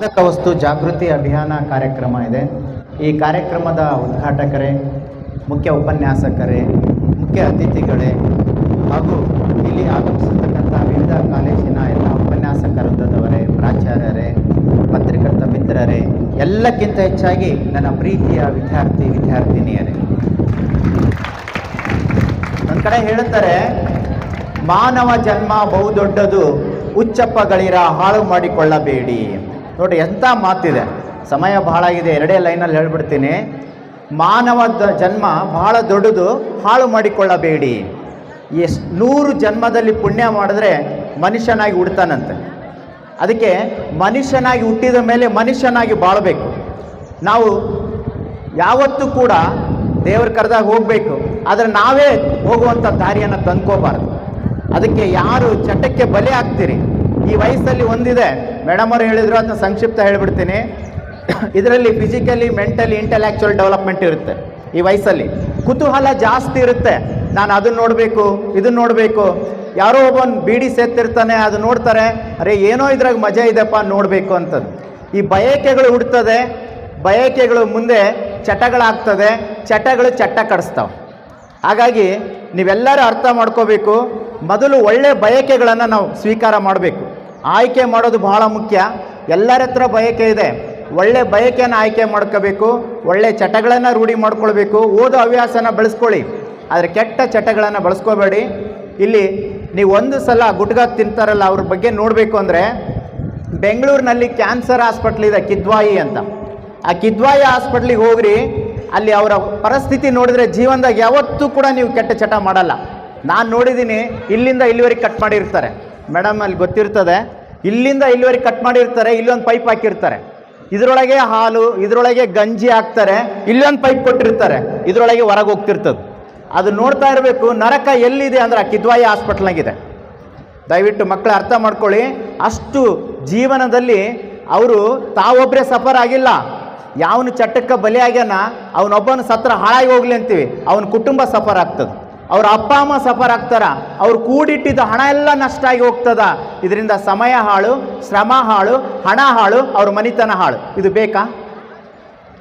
ಮಾದಕ ವಸ್ತು ಜಾಗೃತಿ ಅಭಿಯಾನ ಕಾರ್ಯಕ್ರಮ ಇದೆ. ಈ ಕಾರ್ಯಕ್ರಮದ ಉದ್ಘಾಟಕರೇ, ಮುಖ್ಯ ಉಪನ್ಯಾಸಕರೇ, ಮುಖ್ಯ ಅತಿಥಿಗಳೇ, ಹಾಗೂ ಇಲ್ಲಿ ಆಗಮಿಸಿರ್ತಕ್ಕಂಥ ವಿವಿಧ ಕಾಲೇಜಿನ ಎಲ್ಲ ಉಪನ್ಯಾಸಕ ಪ್ರಾಚಾರ್ಯರೇ, ಪತ್ರಿಕರ್ತ ಮಿತ್ರರೇ, ಎಲ್ಲಕ್ಕಿಂತ ಹೆಚ್ಚಾಗಿ ನನ್ನ ಪ್ರೀತಿಯ ವಿದ್ಯಾರ್ಥಿ, ವಿದ್ಯಾರ್ಥಿನಿಯರೇ. ನನ್ನ ಕಡೆ ಹೇಳುತ್ತಾರೆ, ಮಾನವ ಜನ್ಮ ಬಹುದೊಡ್ಡದು ಉಚ್ಚಪ್ಪಗಳಿರ ಹಾಳು ಮಾಡಿಕೊಳ್ಳಬೇಡಿ. ನೋಡಿ ಎಂಥ ಮಾತಿದೆ. ಸಮಯ ಬಹಳ ಆಗಿದೆ, ಎರಡೇ ಲೈನಲ್ಲಿ ಹೇಳ್ಬಿಡ್ತೀನಿ. ಮಾನವದ ಜನ್ಮ ಬಹಳ ದೊಡ್ಡದು, ಹಾಳು ಮಾಡಿಕೊಳ್ಳಬೇಡಿ. ಎಷ್ಟು ನೂರು ಜನ್ಮದಲ್ಲಿ ಪುಣ್ಯ ಮಾಡಿದ್ರೆ ಮನುಷ್ಯನಾಗಿ ಹುಡ್ತಾನಂತೆ. ಅದಕ್ಕೆ ಮನುಷ್ಯನಾಗಿ ಹುಟ್ಟಿದ ಮೇಲೆ ಮನುಷ್ಯನಾಗಿ ಬಾಳಬೇಕು. ನಾವು ಯಾವತ್ತೂ ಕೂಡ ದೇವ್ರ ಕರೆದಾಗ ಹೋಗಬೇಕು, ಆದರೆ ನಾವೇ ಹೋಗುವಂಥ ದಾರಿಯನ್ನು ತಂದ್ಕೋಬಾರ್ದು. ಅದಕ್ಕೆ ಯಾರು ಚಟಕ್ಕೆ ಬಲಿ ಆಗ್ತೀರಿ ಈ ವಯಸ್ಸಲ್ಲಿ ಒಂದಿದೆ. ಮೇಡಮ್ ಅವರು ಹೇಳಿದ್ರು ಅದನ್ನ ಸಂಕ್ಷಿಪ್ತ ಹೇಳ್ಬಿಡ್ತೀನಿ. ಇದರಲ್ಲಿ ಫಿಸಿಕಲಿ ಮೆಂಟಲಿ ಇಂಟೆಲೆಕ್ಚುವಲ್ ಡೆವಲಪ್ಮೆಂಟ್ ಇರುತ್ತೆ ಈ ವಯಸ್ಸಲ್ಲಿ. ಕುತೂಹಲ ಜಾಸ್ತಿ ಇರುತ್ತೆ. ನಾನು ಅದನ್ನು ನೋಡಬೇಕು, ಇದನ್ನು ನೋಡಬೇಕು. ಯಾರೋ ಒಬ್ಬನು ಬೀಡಿ ಸೇರ್ತಿರ್ತಾನೆ ಅದು ನೋಡ್ತಾರೆ. ಅರೆ, ಏನೋ ಇದ್ರಾಗ ಮಜಾ ಇದೆಪ್ಪ ನೋಡಬೇಕು ಅಂತದ್ದು ಈ ಬಯಕೆಗಳು ಹುಡ್ತದೆ. ಬಯಕೆಗಳು ಮುಂದೆ ಚಟಗಳಾಗ್ತದೆ. ಚಟಗಳು ಚಟ್ಟ ಕಡಿಸ್ತಾವೆ. ಹಾಗಾಗಿ ನೀವೆಲ್ಲರೂ ಅರ್ಥ ಮಾಡ್ಕೋಬೇಕು. ಮೊದಲು ಒಳ್ಳೆ ಬಯಕೆಗಳನ್ನು ನಾವು ಸ್ವೀಕಾರ ಮಾಡಬೇಕು. ಆಯ್ಕೆ ಮಾಡೋದು ಬಹಳ ಮುಖ್ಯ. ಎಲ್ಲರ ಹತ್ರ ಬಯಕೆ ಇದೆ. ಒಳ್ಳೆ ಬಯಕೆಯನ್ನು ಆಯ್ಕೆ ಮಾಡ್ಕೋಬೇಕು. ಒಳ್ಳೆ ಚಟಗಳನ್ನು ರೂಢಿ ಮಾಡ್ಕೊಳ್ಬೇಕು. ಓದೋ ಹವ್ಯಾಸನ ಬೆಳೆಸ್ಕೊಳ್ಳಿ. ಆದರೆ ಕೆಟ್ಟ ಚಟಗಳನ್ನು ಬಳಸ್ಕೋಬೇಡಿ. ಇಲ್ಲಿ ನೀವು ಒಂದು ಸಲ ಗುಟ್ಗ ತಿಂತಾರಲ್ಲ ಅವ್ರ ಬಗ್ಗೆ ನೋಡಬೇಕು ಅಂದರೆ ಬೆಂಗಳೂರಿನಲ್ಲಿ ಕ್ಯಾನ್ಸರ್ ಹಾಸ್ಪಿಟ್ಲ್ ಇದೆ, ಕಿದ್ವಾಯಿ ಅಂತ. ಆ ಕಿದ್ವಾಯಿ ಹಾಸ್ಪಿಟ್ಲಿಗೆ ಹೋಗ್ರಿ, ಅಲ್ಲಿ ಅವರ ಪರಿಸ್ಥಿತಿ ನೋಡಿದ್ರೆ ಜೀವನದಾಗ ಯಾವತ್ತೂ ಕೂಡ ನೀವು ಕೆಟ್ಟ ಚಟ ಮಾಡಲ್ಲ. ನಾನು ನೋಡಿದ್ದೀನಿ ಇಲ್ಲಿಂದ ಇಲ್ಲಿವರೆಗೆ ಕಟ್ ಮಾಡಿರ್ತಾರೆ. ಮೇಡಮ್, ಅಲ್ಲಿ ಗೊತ್ತಿರ್ತದೆ. ಇಲ್ಲಿಂದ ಇಲ್ಲಿವರೆಗೆ ಕಟ್ ಮಾಡಿರ್ತಾರೆ, ಇಲ್ಲೊಂದು ಪೈಪ್ ಹಾಕಿರ್ತಾರೆ. ಇದರೊಳಗೆ ಹಾಲು, ಇದರೊಳಗೆ ಗಂಜಿ ಹಾಕ್ತಾರೆ, ಇಲ್ಲೊಂದು ಪೈಪ್ ಕೊಟ್ಟಿರ್ತಾರೆ. ಇದರೊಳಗೆ ಹೊರಗೆ ಹೋಗ್ತಿರ್ತದೆ. ಅದು ನೋಡ್ತಾ ಇರಬೇಕು, ನರಕ ಎಲ್ಲಿದೆ ಅಂದ್ರೆ ಆ ಕಿದ್ವಾಯಿ ಹಾಸ್ಪಿಟ್ಲ್ನಾಗಿದೆ ದಯವಿಟ್ಟು ಮಕ್ಕಳು ಅರ್ಥ ಮಾಡ್ಕೊಳ್ಳಿ, ಅಷ್ಟು ಜೀವನದಲ್ಲಿ ಅವರು ತಾವೊಬ್ಬರೇ ಸಫರ್ ಆಗಿಲ್ಲ. ಯಾವನು ಚಟ್ಟಕ್ಕೆ ಬಲಿಯಾಗ್ಯಾನ, ಅವನೊಬ್ಬನ ಸತ್ರ ಹಾಳಾಗಿ ಹೋಗ್ಲಿ ಅಂತೀವಿ. ಅವನ ಕುಟುಂಬ ಸಫರ್ ಆಗ್ತದೆ. ಅವ್ರ ಅಪ್ಪ, ಅಮ್ಮ ಸಫರ್ ಆಗ್ತಾರ. ಅವ್ರು ಕೂಡಿಟ್ಟಿದ್ದ ಹಣ ಎಲ್ಲ ನಷ್ಟ ಆಗಿ ಹೋಗ್ತದ. ಇದರಿಂದ ಸಮಯ ಹಾಳು, ಶ್ರಮ ಹಾಳು, ಹಣ ಹಾಳು, ಅವ್ರ ಮನಿತನ ಹಾಳು. ಇದು ಬೇಕಾ?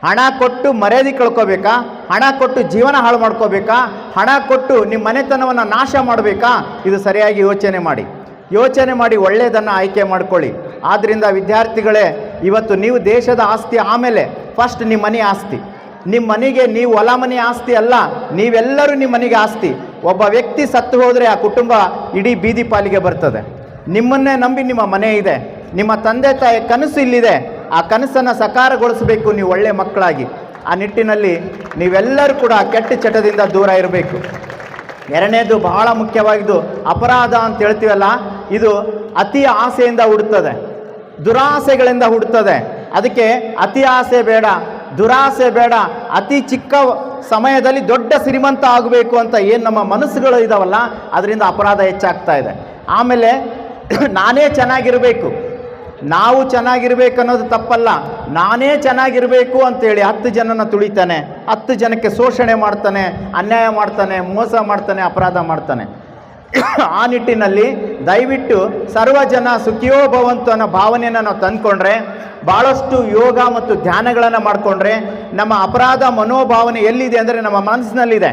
ಹಣ ಕೊಟ್ಟು ಮರ್ಯಾದೆ ಕಳ್ಕೋಬೇಕಾ? ಹಣ ಕೊಟ್ಟು ಜೀವನ ಹಾಳು ಮಾಡ್ಕೋಬೇಕಾ? ಹಣ ಕೊಟ್ಟು ನಿಮ್ಮ ಮನೆತನವನ್ನು ನಾಶ ಮಾಡಬೇಕಾ? ಇದು ಸರಿಯಾಗಿ ಯೋಚನೆ ಮಾಡಿ. ಯೋಚನೆ ಮಾಡಿ ಒಳ್ಳೆಯದನ್ನು ಆಯ್ಕೆ ಮಾಡ್ಕೊಳ್ಳಿ. ಆದ್ದರಿಂದ ವಿದ್ಯಾರ್ಥಿಗಳೇ, ಇವತ್ತು ನೀವು ದೇಶದ ಆಸ್ತಿ ಆಮೇಲೆ ಫಸ್ಟ್ ನಿಮ್ಮ ಮನೆ ಆಸ್ತಿ. ನಿಮ್ಮ ಮನೆಗೆ ನೀವು ಹೊಲ ಮನೆ ಆಸ್ತಿ ಅಲ್ಲ, ನೀವೆಲ್ಲರೂ ನಿಮ್ಮ ಮನೆಗೆ ಆಸ್ತಿ. ಒಬ್ಬ ವ್ಯಕ್ತಿ ಸತ್ತು ಹೋದರೆ ಆ ಕುಟುಂಬ ಇಡೀ ಬೀದಿ ಪಾಲಿಗೆ ಬರ್ತದೆ. ನಿಮ್ಮನ್ನೇ ನಂಬಿ ನಿಮ್ಮ ಮನೆ ಇದೆ. ನಿಮ್ಮ ತಂದೆ ತಾಯಿ ಕನಸು ಇಲ್ಲಿದೆ. ಆ ಕನಸನ್ನು ಸಕಾರಗೊಳಿಸಬೇಕು, ನೀವು ಒಳ್ಳೆ ಮಕ್ಕಳಾಗಿ. ಆ ನಿಟ್ಟಿನಲ್ಲಿ ನೀವೆಲ್ಲರೂ ಕೂಡ ಕೆಟ್ಟ ಚಟದಿಂದ ದೂರ ಇರಬೇಕು. ಎರಡನೇದು ಬಹಳ ಮುಖ್ಯವಾಗಿದ್ದು ಅಪರಾಧ ಅಂತ ಹೇಳ್ತೀವಲ್ಲ, ಇದು ಅತಿ ಆಸೆಯಿಂದ ಹುಡುತ್ತದೆ ದುರಾಸೆಗಳಿಂದ ಹುಡುತ್ತದೆ ಅದಕ್ಕೆ ಅತಿ ಆಸೆ ಬೇಡ. ದುರಾಸೆ ಬೇಡ. ಅತಿ ಚಿಕ್ಕ ಸಮಯದಲ್ಲಿ ದೊಡ್ಡ ಶ್ರೀಮಂತ ಆಗಬೇಕು ಅಂತ ಏನು ನಮ್ಮ ಮನಸ್ಸುಗಳು ಇದಾವಲ್ಲ, ಅದರಿಂದ ಅಪರಾಧ ಹೆಚ್ಚಾಗ್ತಾ ಇದೆ. ಆಮೇಲೆ ನಾನೇ ಚೆನ್ನಾಗಿರಬೇಕು. ನಾವು ಚೆನ್ನಾಗಿರ್ಬೇಕು ಅನ್ನೋದು ತಪ್ಪಲ್ಲ. ನಾನೇ ಚೆನ್ನಾಗಿರಬೇಕು ಅಂತೇಳಿ ಹತ್ತು ಜನನ ತುಳಿತಾನೆ. ಹತ್ತು ಜನಕ್ಕೆ ಶೋಷಣೆ ಮಾಡ್ತಾನೆ, ಅನ್ಯಾಯ ಮಾಡ್ತಾನೆ, ಮೋಸ ಮಾಡ್ತಾನೆ, ಅಪರಾಧ ಮಾಡ್ತಾನೆ. ಆ ನಿಟ್ಟಿನಲ್ಲಿ ದಯವಿಟ್ಟು ಸರ್ವ ಜನ ಸುಖಿಯೋ ಭವಂತು ಅನ್ನೋ ಭಾವನೆಯನ್ನು ನಾವು ತಂದ್ಕೊಂಡ್ರೆ ಭಾಳಷ್ಟು ಯೋಗ ಮತ್ತು ಧ್ಯಾನಗಳನ್ನು ಮಾಡಿಕೊಂಡ್ರೆ ನಮ್ಮ ಅಪರಾಧ ಮನೋಭಾವನೆ ಎಲ್ಲಿದೆ ಅಂದರೆ ನಮ್ಮ ಮನಸ್ಸಿನಲ್ಲಿದೆ.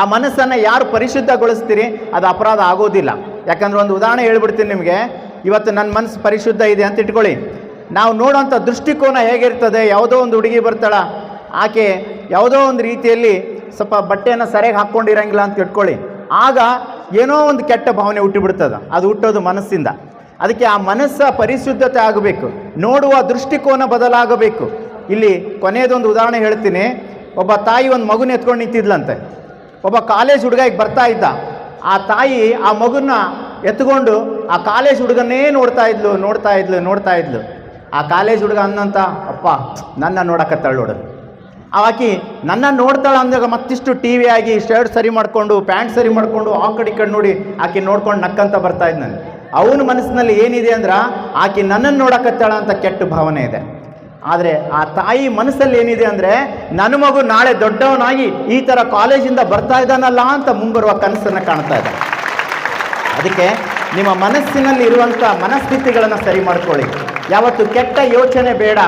ಆ ಮನಸ್ಸನ್ನು ಯಾರು ಪರಿಶುದ್ಧಗೊಳಿಸ್ತೀರಿ, ಅದು ಅಪರಾಧ ಆಗೋದಿಲ್ಲ. ಯಾಕಂದ್ರೆ ಒಂದು ಉದಾಹರಣೆ ಹೇಳ್ಬಿಡ್ತೀನಿ ನಿಮಗೆ. ಇವತ್ತು ನನ್ನ ಮನಸ್ಸು ಪರಿಶುದ್ಧ ಇದೆ ಅಂತ ಇಟ್ಕೊಳ್ಳಿ. ನಾವು ನೋಡೋಂಥ ದೃಷ್ಟಿಕೋನ ಹೇಗಿರ್ತದೆ, ಯಾವುದೋ ಒಂದು ಹುಡುಗಿ ಬರ್ತಾಳ, ಆಕೆ ಯಾವುದೋ ಒಂದು ರೀತಿಯಲ್ಲಿ ಸ್ವಲ್ಪ ಬಟ್ಟೆಯನ್ನು ಸರಿಯಾಗಿ ಹಾಕ್ಕೊಂಡಿರಂಗಿಲ್ಲ ಅಂತ ಇಟ್ಕೊಳ್ಳಿ. ಆಗ ಏನೋ ಒಂದು ಕೆಟ್ಟ ಭಾವನೆ ಹುಟ್ಟಿಬಿಡ್ತದ. ಅದು ಹುಟ್ಟೋದು ಮನಸ್ಸಿಂದ. ಅದಕ್ಕೆ ಆ ಮನಸ್ಸ ಪರಿಶುದ್ಧತೆ ಆಗಬೇಕು. ನೋಡುವ ದೃಷ್ಟಿಕೋನ ಬದಲಾಗಬೇಕು. ಇಲ್ಲಿ ಕೊನೆಯದೊಂದು ಉದಾಹರಣೆ ಹೇಳ್ತೀನಿ. ಒಬ್ಬ ತಾಯಿ ಒಂದು ಮಗುನ ಎತ್ಕೊಂಡು ನಿಂತಿದ್ಲಂತೆ. ಒಬ್ಬ ಕಾಲೇಜ್ ಹುಡುಗ ಈಗ ಬರ್ತಾ ಇದ್ದ. ಆ ತಾಯಿ ಆ ಮಗುನ ಎತ್ಕೊಂಡು ಆ ಕಾಲೇಜ್ ಹುಡುಗನ್ನೇ ನೋಡ್ತಾ ಇದ್ಲು ನೋಡ್ತಾ ಇದ್ಲು ನೋಡ್ತಾ ಇದ್ಲು. ಆ ಕಾಲೇಜ್ ಹುಡುಗ ಅನ್ನಂತ, ಅಪ್ಪ ನನ್ನ ನೋಡಕತ್ತಾಳು ನೋಡು ಆಕಿ ನನ್ನ ನೋಡ್ತಾಳೆ ಅಂದಾಗ ಮತ್ತಿಷ್ಟು ಟಿ ವಿ ಆಗಿ ಶರ್ಟ್ ಸರಿ ಮಾಡಿಕೊಂಡು ಪ್ಯಾಂಟ್ ಸರಿ ಮಾಡಿಕೊಂಡು, ಆ ಕಡೆ ಕಡೆ ನೋಡಿ ಆಕೆ ನೋಡ್ಕೊಂಡು ನಕ್ಕಂತ ಬರ್ತಾ ಇದ್ದ ನಾನು ಅವನ ಮನಸ್ಸಿನಲ್ಲಿ ಏನಿದೆ ಅಂದ್ರೆ, ಆಕೆ ನನ್ನನ್ನು ನೋಡಕತ್ತಾಳ ಅಂತ ಕೆಟ್ಟ ಭಾವನೆ ಇದೆ. ಆದರೆ ಆ ತಾಯಿ ಮನಸ್ಸಲ್ಲಿ ಏನಿದೆ ಅಂದರೆ, ನನ್ನ ಮಗು ನಾಳೆ ದೊಡ್ಡವನಾಗಿ ಈ ಥರ ಕಾಲೇಜಿಂದ ಬರ್ತಾ ಇದ್ದಾನಲ್ಲ ಅಂತ ಮುಂಬರುವ ಕನಸನ್ನು ಕಾಣ್ತಾ ಇದೆ. ಅದಕ್ಕೆ ನಿಮ್ಮ ಮನಸ್ಸಿನಲ್ಲಿ ಇರುವಂಥ ಮನಸ್ಥಿತಿಗಳನ್ನು ಸರಿ ಮಾಡ್ಕೊಳ್ಳಿ. ಯಾವತ್ತು ಕೆಟ್ಟ ಯೋಚನೆ ಬೇಡ,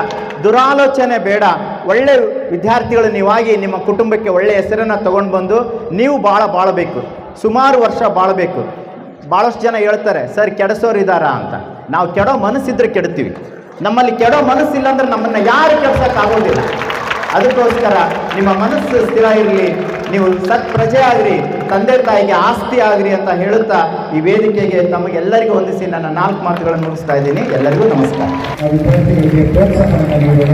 ದುರಾಲೋಚನೆ ಬೇಡ ಒಳ್ಳೆ ವಿದ್ಯಾರ್ಥಿಗಳು ನೀವಾಗಿ ನಿಮ್ಮ ಕುಟುಂಬಕ್ಕೆ ಒಳ್ಳೆಯ ಹೆಸರನ್ನು ತೊಗೊಂಡು ಬಂದು ನೀವು ಭಾಳ ಬಾಳಬೇಕು. ಸುಮಾರು ವರ್ಷ ಬಾಳಬೇಕು. ಭಾಳಷ್ಟು ಜನ ಹೇಳ್ತಾರೆ, ಸರ್, ಕೆಡಿಸೋರು ಇದ್ದಾರಾ ಅಂತ. ನಾವು ಕೆಡೋ ಮನಸ್ಸಿದ್ರೆ ಕೆಡ್ತೀವಿ. ನಮ್ಮಲ್ಲಿ ಕೆಡೋ ಮನಸ್ಸಿಲ್ಲ ಅಂದರೆ ನಮ್ಮನ್ನು ಯಾರು ಕೆಡ್ಸೋಕ್ಕಾಗೋದಿಲ್ಲ ಅದಕ್ಕೋಸ್ಕರ ನಿಮ್ಮ ಮನಸ್ಸು ಸ್ಥಿರ ಇರಲಿ, ನೀವು ಸತ್ ಪ್ರಜೆ ಆಗ್ರಿ, ತಂದೆ ತಾಯಿಗೆ ಆಸ್ತಿ ಆಗ್ರಿ ಅಂತ ಹೇಳುತ್ತಾ ಈ ವೇದಿಕೆಗೆ ತಮಗೆಲ್ಲರಿಗೂ ಹೊಂದಿಸಿ ನನ್ನ ನಾಲ್ಕು ಮಾತುಗಳನ್ನು ಮುಗಿಸ್ತಾ ಇದ್ದೀನಿ. ಎಲ್ಲರಿಗೂ ನಮಸ್ಕಾರ ಆ ವಿದ್ಯಾರ್ಥಿಗಳಿಗೆ ಪ್ರೋತ್ಸಾಹವನ್ನು ನೀಡೋಣ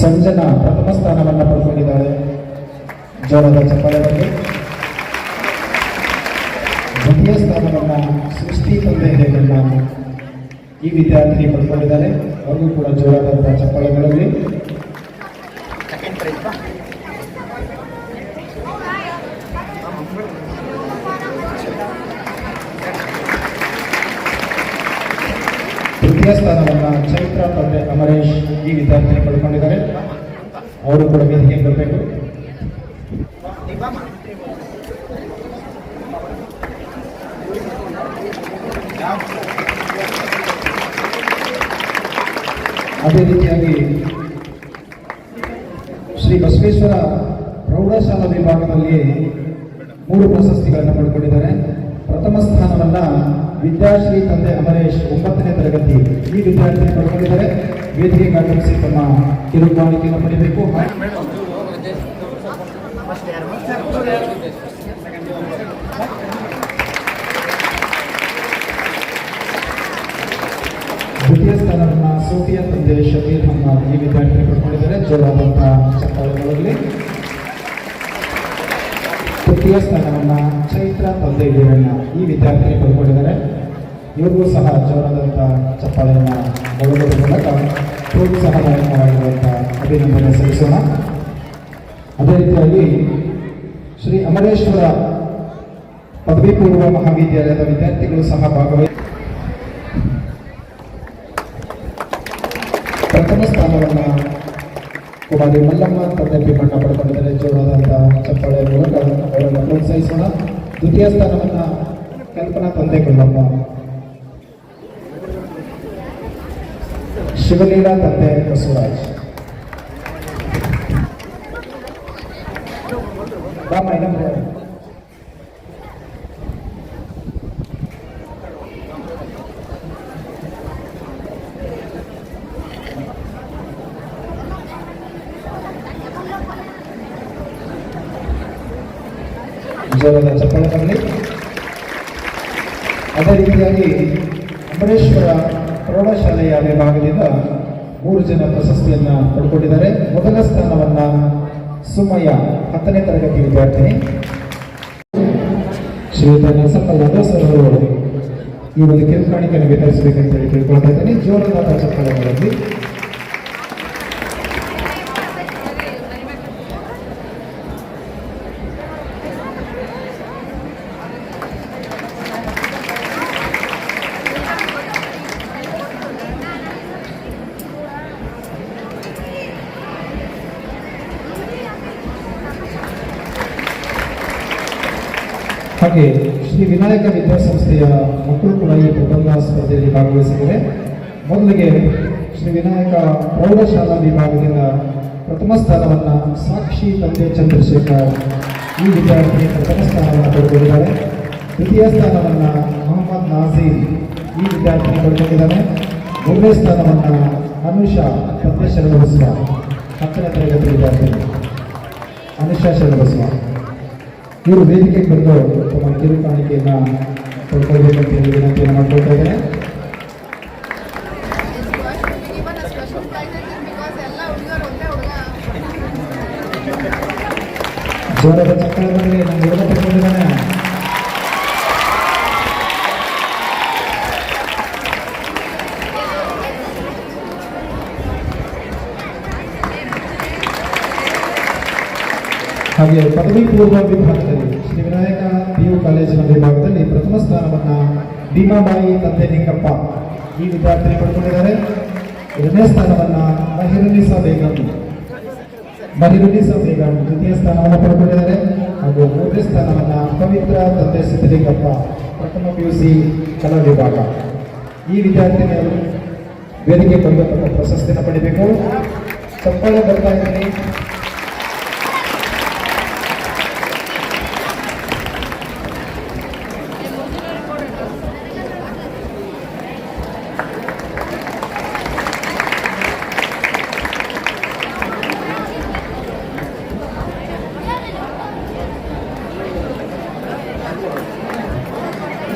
ಸಂಜನಾ ಪ್ರಥಮ ಸ್ಥಾನವನ್ನು ಪಡ್ಕೊಂಡಿದ್ದಾರೆ ಜೋರದ ಚಪ್ಪಾಳೆಯಲ್ಲಿ. ದ್ವಿತೀಯ ಸ್ಥಾನವನ್ನು ಸೃಷ್ಟಿ ತಂದೆ ಈ ವಿದ್ಯಾರ್ಥಿನಿ ಪಡ್ಕೊಂಡಿದ್ದಾರೆ ಅವ್ರಿಗೂ ಕೂಡ ಜೋರಾದಂತಹ ಚಪ್ಪಾಳೆಗಳಲ್ಲಿ. ತೃತೀಯ ಸ್ಥಾನವನ್ನು ಚೈತ್ರ ತಂದೆ ಅಮರೇಶ್ ಈ ವಿದ್ಯಾರ್ಥಿ ಪಡ್ಕೊಂಡಿದ್ದಾರೆ. ಅವರು ಕೂಡ ವೇದಿಕೆ ಬರಬೇಕು. ಅದೇ ರೀತಿಯಾಗಿ ಶ್ರೀ ಬಸವೇಶ್ವರ ಪ್ರೌಢಶಾಲಾ ವಿಭಾಗದಲ್ಲಿ ಮೂರು ಪ್ರಶಸ್ತಿಗಳನ್ನು ಪಡ್ಕೊಂಡಿದ್ದಾರೆ. ಪ್ರಥಮ ಸ್ಥಾನವನ್ನ ವಿದ್ಯಾಶ್ರೀ ತಂದೆ ಅಮರೇಶ್ ಒಂಬತ್ತನೇ ತರಗತಿ. ಈ ವಿದ್ಯಾರ್ಥಿ ಪಡ್ಕೊಂಡಿದ್ದಾರೆ. ವೇದಿಕೆ ಆಗಮಿಸಿ ತಮ್ಮ ಕಿರುಕಾಣಿಕೆಯನ್ನು ಪಡಿಬೇಕು ದ್ವಿತೀಯ ಸ್ಥಾನವನ್ನು ಸೋಫಿಯಾ ತಂದೆ ಶಬೀರ್ ಅಹ್ಮದ್ ಈ ವಿದ್ಯಾರ್ಥಿ ಪಡ್ಕೊಂಡಿದ್ದಾರೆ. ಜೋರಾದಂತಹ ಚಪ್ಪಾಳೆಗಳಲ್ಲಿ ತೃತೀಯ ಸ್ಥಾನವನ್ನು ಚೈತ್ರ ತಂದೆ ವೀರಣ್ಣ ಈ ವಿದ್ಯಾರ್ಥಿ ಪಡ್ಕೊಂಡಿದ್ದಾರೆ ಇವ್ರಿಗೂ ಸಹ ಜೋರಾದಂಥ ಚಪ್ಪಾಳೆಯನ್ನು ಒಳಗೊಳ್ಳುವ ಮೂಲಕ ಪ್ರೋತ್ಸಾಹದಾಯಕವಾಗಿರುವಂಥ ಅಭಿನಂದನೆ ಸಲ್ಲಿಸೋಣ. ಅದೇ ರೀತಿಯಾಗಿ ಶ್ರೀ ಅಮರೇಶ್ವರ ಪದವಿ ಪೂರ್ವ ಮಹಾವಿದ್ಯಾಲಯದ ವಿದ್ಯಾರ್ಥಿಗಳು ಸಹ ಭಾಗವಹಿಸಿ. ಪ್ರಥಮ ಕುಮಾರಿ ಮಲ್ಲಮ್ಮ ತಂದೆ ಭೀಮಣ್ಣ ಪಡ್ಕೊಂಡಿದ್ದಾರೆ. ಜೋರಾದಂತಹ ಚಪ್ಪಾಳೆ ಮೂಲಕ ಅವರನ್ನು ಪ್ರೋತ್ಸಾಹಿಸೋಣ. ದ್ವಿತೀಯ ಸ್ಥಾನವನ್ನು ಕಲ್ಪನಾ ತಂದೆ ಕೊಲ್ಲಮ್ಮ ಶಿವಲೀಲಾ ತಂದೆ ಬಸವರಾಜ್. ಬಾಮ ಇನ್ನೊಂದು ಜೋರದ ಚಪ್ಪಾಳೆ ಬರಲಿ ಅದೇ ರೀತಿಯಾಗಿ ಅಮರೇಶ್ವರ ಪ್ರೌಢಶಾಲೆಯ ವಿಭಾಗದಿಂದ ಮೂರು ಜನ ಪ್ರಶಸ್ತಿಯನ್ನು ಪಡ್ಕೊಂಡಿದ್ದಾರೆ. ಮೊದಲ ಸ್ಥಾನವನ್ನ ಸುಮಯ್ಯ ಹತ್ತನೇ ತರಗತಿ ವಿದ್ಯಾರ್ಥಿನಿ. ಶ್ರೀಯುತ ನರಸಪ್ಪ ಯಾದವ್ ಸರ್ ಅವರು ಈ ಒಂದು ಕಿರುಕಾಣಿಕೆಯನ್ನು ವಿತರಿಸಬೇಕಂತ ಹೇಳಿ ಕೇಳ್ಕೊಳ್ತಾ ಇದ್ದೀನಿ. ಜೋರಾದ ಚಪ್ಪಾಳೆ ಹಾಗೆ ಶ್ರೀ ವಿನಾಯಕ ವಿದ್ಯಾಸಂಸ್ಥೆಯ ಮಕ್ಕಳು ಕೂಡ ಈ ಪ್ರಬಂಧ ಸ್ಪರ್ಧೆಯಲ್ಲಿ ಭಾಗವಹಿಸಿದ್ದಾರೆ. ಮೊದಲಿಗೆ ಶ್ರೀ ವಿನಾಯಕ ಪ್ರೌಢಶಾಲಾ ವಿಭಾಗದಿಂದ ಪ್ರಥಮ ಸ್ಥಾನವನ್ನು ಸಾಕ್ಷಿ ತಂದೆ ಚಂದ್ರಶೇಖರ್ ಈ ವಿದ್ಯಾರ್ಥಿ ಪ್ರಥಮ ಸ್ಥಾನವನ್ನು ಪಡೆದುಕೊಂಡಿದ್ದಾರೆ ದ್ವಿತೀಯ ಸ್ಥಾನವನ್ನು ಮೊಹಮ್ಮದ್ ನಾಜೀರ್ ಈ ವಿದ್ಯಾರ್ಥಿ ಪಡೆದುಕೊಂಡಿದ್ದಾನೆ ಮೂರನೇ ಸ್ಥಾನವನ್ನು ಅನುಷಾ ತಂದೆ ಶರಣಬಸವ ಹತ್ತನೇ ತರಗತಿ ವಿದ್ಯಾರ್ಥಿ ಅನುಷಾ ಶರಣಬಸವ ಇವರು ವೇದಿಕೆಗೆ ಬಂದು ತಮ್ಮ ಕಿರು ಕಾಣಿಕೆಯನ್ನ ಪಡ್ಕೊಳ್ಬೇಕಂತ ಹೇಳಿ ವಿನಂತಿಯನ್ನು ಮಾಡ್ಕೊಳ್ತಾ ಇದ್ದೇನೆ given a special title because ಎಲ್ಲ ಹುಡುಗರು ಒಂದೇ ಹುಡುಗ ಜೋರದ ಚಕ್ರದಲ್ಲಿ ನಮ್ಮ ಹುಡುಗ ಪಡ್ಕೊಂಡಿದ್ದಾನೆ ಹಾಗೆ ಪದವಿ ಪೂರ್ವ ವಿಭಾಗದಲ್ಲಿ ವಿಭಾಗದಲ್ಲಿ ಪ್ರಥಮ ಸ್ಥಾನವನ್ನು ಭೀಮಾಬಾಯಿ ತಂದೆ ನಿಂಗಪ್ಪ ಈ ವಿದ್ಯಾರ್ಥಿ ಪಡ್ಕೊಂಡಿದ್ದಾರೆ. ಎರಡನೇ ಸ್ಥಾನವನ್ನು ಮಹಿರುನಿಸಾ ಬೇಗಂ ಮಹಿರುನಿಸಾ ಬೇಗಂ ದ್ವಿತೀಯ ಸ್ಥಾನವನ್ನು ಪಡ್ಕೊಂಡಿದ್ದಾರೆ. ಹಾಗೂ ಮೂರನೇ ಸ್ಥಾನವನ್ನು ಪವಿತ್ರ ತಂದೆ ಸಿದ್ದಲಿಂಗಪ್ಪ ಪ್ರಥಮ ಪಿ ಯು ಸಿ ಕಲಾ ವಿಭಾಗ. ಈ ವಿದ್ಯಾರ್ಥಿನಿಯರು ವೇದಿಕೆ ಬಂದ ಪ್ರಶಸ್ತಿಯನ್ನು ಪಡಿಬೇಕು. ಚಪ್ಪಾಳೆ ಬರ್ತಾ ಇದ್ದೀನಿ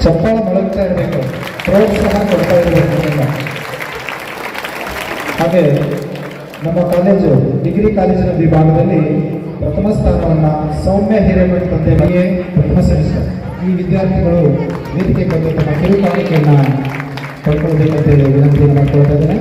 ಚಪ್ಪಾಳೆ ಮೊಳಗ್ತಾ ಇರಬೇಕು ಪ್ರೋತ್ಸಾಹ ಕೊಡ್ತಾ ಇರಬೇಕು. ಹಾಗೆ ನಮ್ಮ ಕಾಲೇಜು, ಡಿಗ್ರಿ ಕಾಲೇಜಿನ ವಿಭಾಗದಲ್ಲಿ ಪ್ರಥಮ ಸ್ಥಾನವನ್ನು ಸೌಮ್ಯ ಹಿರೇಮಠ ತಂದೆ ಬಗ್ಗೆ ಪ್ರಥಮ ಸೆಮಿಸ್ಟರ್ ಈ ವಿದ್ಯಾರ್ಥಿಗಳು ವೇದಿಕೆ ಬಗ್ಗೆ ತಮ್ಮ ಕಿರುಕಾಣಿಕೆಯನ್ನು ಪಡ್ಕೊಳ್ಬೇಕಂತ ಹೇಳಿ ವಿನಂತಿಯನ್ನು ಮಾಡ್ಕೊಳ್ತಾ ಇದ್ದೇನೆ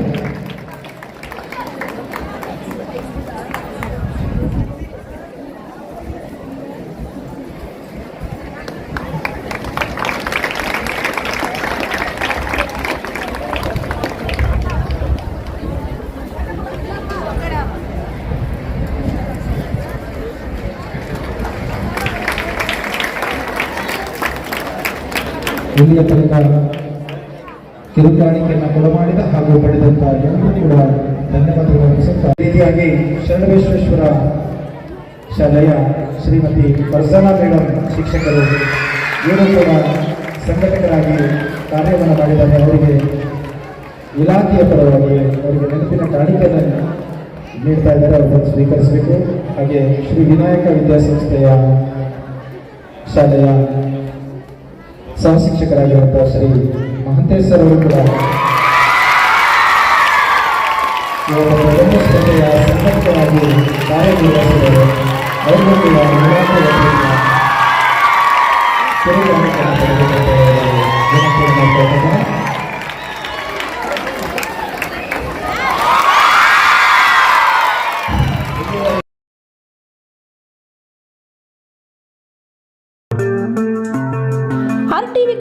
ಇಲ್ಲಿಯ ತನಕ ಕಿರುಕಾಣಿಕೆಯನ್ನು ಕೊಡಮಾಡಿದ ಹಾಗೂ ಪಡೆದಂತಹ ಎಲ್ಲರೂ ಕೂಡ ಧನ್ಯವಾದಗಳನ್ನು ಅರ್ಪಿಸುತ್ತಾ ಈ ರೀತಿಯಾಗಿ ಶರಣಬಸವೇಶ್ವರ ಶಾಲೆಯ ಶ್ರೀಮತಿ ಪ್ರಸನ್ನ ಮೇಡಮ್ ಶಿಕ್ಷಕರು ಇವರು ಕೂಡ ಸಂಘಟಕರಾಗಿ ಕಾರ್ಯವನ್ನು ಮಾಡಿದ್ದಾರೆ. ಅವರಿಗೆ ಇಲಾಖೆಯ ಪರವಾಗಿ ಅವರಿಗೆ ನೆನಪಿನ ಕಾಣಿಕೆಯನ್ನು ನೀಡ್ತಾ ಇದ್ದಾರೆ. ಅವರನ್ನು ಸ್ವೀಕರಿಸಬೇಕು. ಹಾಗೆ ಶ್ರೀ ವಿನಾಯಕ ವಿದ್ಯಾಸಂಸ್ಥೆಯ ಶಾಲೆಯ ಸಹ ಶಿಕ್ಷಕರಾಗಿರುವಂತಹ ಶ್ರೀ ಮಹಂತೇಶ್ ಸರ್ ಅವರು ಕೂಡ ಸಂಪರ್ಕವಾಗಿ ಸ್ಪರ್ಧೆಯ ಸಂಘಟಕರಾಗಿ ಕಾರ್ಯನಿರ್ವಹಿಸಿದ್ದಾರೆ ಅವರಿಗೂ ಕೂಡ